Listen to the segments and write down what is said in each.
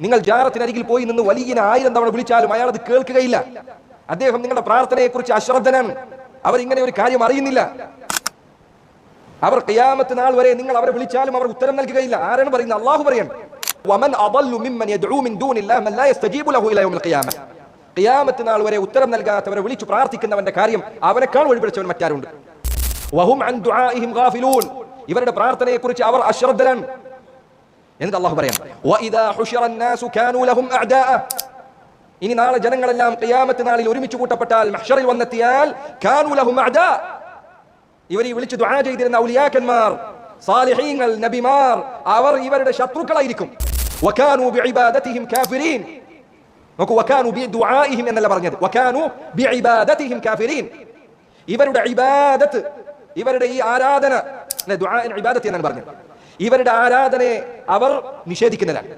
നിങ്ങൾ ജാറത്തിനരികിൽ പോയി നിന്ന് വലിയ ആയിരം തവണ വിളിച്ചാലും അയാൾ അത് കേൾക്കുകയില്ല. അദ്ദേഹം നിങ്ങളുടെ പ്രാർത്ഥനയെ കുറിച്ച് അശ്രദ്ധനാണ്. അവർ ഇങ്ങനെ ഒരു കാര്യം അറിയുന്നില്ല. അവർ കയ്യാമത്ത് നാൾ വരെ നിങ്ങൾ അവരെ വിളിച്ചാലും അവർ ഉത്തരം നൽകുകയില്ല. ആരാണ് പറയുന്നത്? അള്ളാഹു പറയാണ്. ഖിയാമത്ത് നാൾ വരെ ഉത്തരം നൽകാത്തവരെ വിളിച്ചു പ്രാർത്ഥിക്കുന്നവന്റെ കാര്യം അവനെക്കാൾ വഴിപിടിച്ചവൻ മറ്റാരുണ്ട്. ഇവരുടെ പ്രാർത്ഥനയെ കുറിച്ച് അവർ അശ്രദ്ധരാണ്. എന്നിട്ട് അള്ളാഹു പറയാം ഇനി നാളെ ജനങ്ങളെല്ലാം കയ്യാമത്ത് നാളിൽ ഒരുമിച്ച് കൂട്ടപ്പെട്ടാൽ മഹ്ഷറിൽ വന്നെത്തിയാൽ കാനുലഹും ഇവർ ഈ വിളിച്ചു ദുആ ചെയ്തിരുന്ന ഔലിയാക്കന്മാർ സാലിഹീങ്ങൾ നബിമാർ അവർ ഇവരുടെ ശത്രുക്കളായിരിക്കും. വകാനു ബിഇബാദതിഹിം കാഫിരീൻ. നോക്കൂ വകാനു ബിദുആഇഹിം എന്നല്ല പറഞ്ഞത്. വകാനു ബിഇബാദതിഹിം കാഫിരീൻ. ഇവരുടെ ഇബാദത്ത് ഇവരുടെ ഈ ആരാധന ദുആ ഇബാദത്ത് എന്നാണ് പറഞ്ഞത്. ഇവരുടെ ആരാധനയെ അവർ നിഷേധിക്കുന്നതാണ്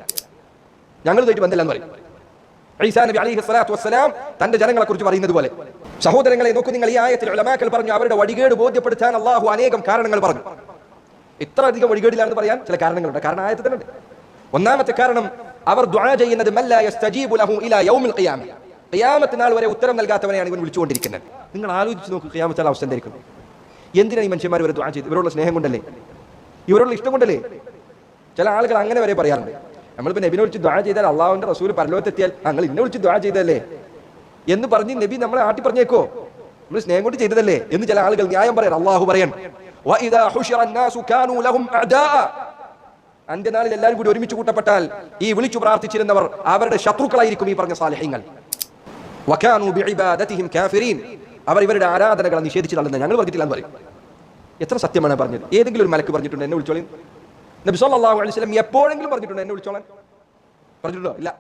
ഞങ്ങൾ ഇതായിട്ട് ബന്ധമില്ലെന്ന് പറയും. ഈസാ നബി അലൈഹി സ്വലാത്തു വസ്സലാം തന്റെ ജനങ്ങളെ കുറിച്ച് പറയുന്നത് പോലെ സഹോദരങ്ങളെ നോക്കൂ നിങ്ങൾ ഈ ആയത്തിൽ ഉലമാക്കൾ പറഞ്ഞു അവരുടെ വടികേട് ബോധ്യപ്പെടുത്താൻ അള്ളാഹു അനേകം കാരണങ്ങൾ പറഞ്ഞു. ഇത്ര അധികം വഴികേടിലാണെന്ന് പറയാൻ ചില കാരണങ്ങളുണ്ട്. കാരണം ഉണ്ട് ഒന്നാമത്തെ കാരണം അവർ ദുആ ചെയ്യുന്നത് നാൾ വരെ ഉത്തരം നൽകാത്തവനെയാണ് ഇവൻ വിളിച്ചുകൊണ്ടിരിക്കുന്നത്. നിങ്ങൾ ആലോചിച്ച് നോക്കൂ ഖിയാമത്ത് അവസ്ഥ എന്തായിരിക്കും? എന്തിനാണ് ഈ മനുഷ്യന്മാർ ഇവരെ ദുആ ചെയ്ത്? ഇവരോടുള്ള സ്നേഹം കൊണ്ടല്ലേ? ഇവരോടുള്ള ഇഷ്ടം കൊണ്ടല്ലേ? ചില ആളുകൾ അങ്ങനെ വരെ പറയാറുണ്ട്. നമ്മളിപ്പോൾ നബിനെ വിളിച്ച് ദ്വാ ചെയ്താൽ അള്ളാഹുവിന്റെ റസൂൽ പരലോകത്തെത്തിയാൽ ഞങ്ങൾ ഇന്നെ വിളിച്ച് ദ്വാ ചെയ്തല്ലേ എന്ന് പറഞ്ഞ് നബി നമ്മളെ ആട്ടി പറഞ്ഞേക്കോ? നമ്മൾ സ്നേഹം കൊണ്ട് ചെയ്തതല്ലേ? എന്ന് ചില ആളുകൾ ന്യായം പറയാൻ അള്ളാഹു പറയാൻ. അന്ത്യനാളിൽ എല്ലാവരും കൂടി ഒരുമിച്ച് കൂട്ടപ്പെട്ടാൽ ഈ വിളിച്ചു പ്രാർത്ഥിച്ചിരുന്നവർ അവരുടെ ശത്രുക്കളായിരിക്കും ഈ പറഞ്ഞ സാലഹ്യങ്ങൾ അവർ ഇവരുടെ ആരാധനകളെ നിഷേധിച്ച് തള്ളുന്നത് ഞങ്ങൾ പറഞ്ഞിട്ടില്ലെന്ന് പറയും. എത്ര സത്യമാണ് പറഞ്ഞത്? ഏതെങ്കിലും ഒരു മലക്ക് പറഞ്ഞിട്ടുണ്ട് എന്നെ വിളിച്ചോളി. നബി സല്ലല്ലാഹു അലൈഹി വസല്ലം എപ്പോഴെങ്കിലും പറഞ്ഞിട്ടുണ്ടോ? എന്നെ വിളിച്ചോളാൻ. പറഞ്ഞിട്ടുണ്ടോ? ഇല്ല.